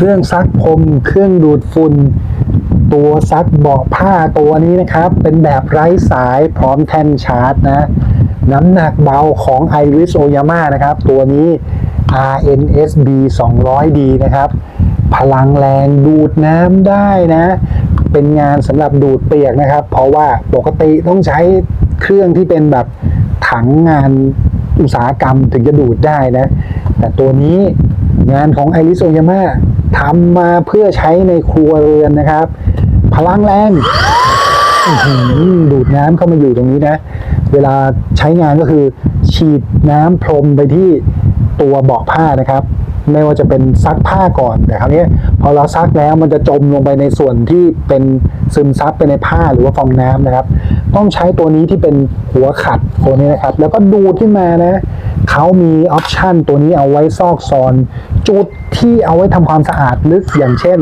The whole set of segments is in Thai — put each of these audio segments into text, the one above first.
เครื่องซักพรมเครื่องดูดฝุ่นตัวซักเบาะผ้าตัวนี้นะครับ เป็นแบบไร้สายพร้อมแท่นชาร์จนะ น้ำหนักเบาของ Iris Oyama นะครับ ตัวนี้ RNSB 200D นะครับ พลังแรงดูดน้ำได้นะ เป็นงานสำหรับดูดเปียกนะครับ เพราะว่าปกติต้องใช้เครื่องที่เป็นแบบถังงานอุตสาหกรรมถึงจะดูดได้นะ แต่ตัวนี้ งานของ Iris Oyama ทำมาเพื่อใช้ในครัวเรือนนะครับ พลังแรงดูดน้ำเข้ามาอยู่ตรงนี้นะ เวลาใช้งานก็คือ ฉีดน้ำพรมไปที่ตัวเบาะผ้านะครับ ไม่ว่าจะเป็นซักผ้าก่อนแต่คราวนี้พอเราซักแล้วมันจะจมลงไปในส่วนที่เป็นซึมซับไปในผ้าหรือว่าฟองน้ำนะครับ ต้องใช้ตัวนี้ที่เป็นหัวขัดตัวนี้นะครับ แล้วก็ดูดขึ้นมานะ เขามีออปชันตัวนี้เอาไว้ซอกซอน จุดที่เอาไว้ทำความสะอาดลึกอย่างเช่น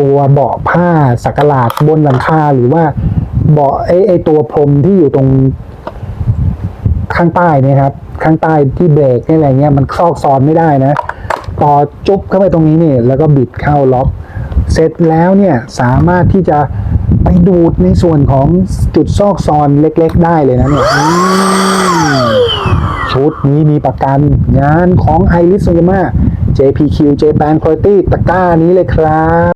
ตัวเบาะผ้าสักหลาดบนหลังคาหรือว่าเบาะไอไอตัวพรมที่อยู่ตรงข้างใต้นี่ครับ ข้างใต้ที่เบรกนี่อะไรเงี้ยมันซอกซอนไม่ได้นะต่อจุ๊บเข้าไปตรงนี้เนี่ยแล้วก็บิดเข้าล็อก เสร็จแล้วเนี่ยสามารถที่จะไปดูดในส่วนของจุดซอกซอนเล็ก ๆ ได้เลยนะเนี่ย ดนี้มีประกัน งานของ i r i s o y a m a JPQ Japan Quality ตะกร้านี้เลยครับ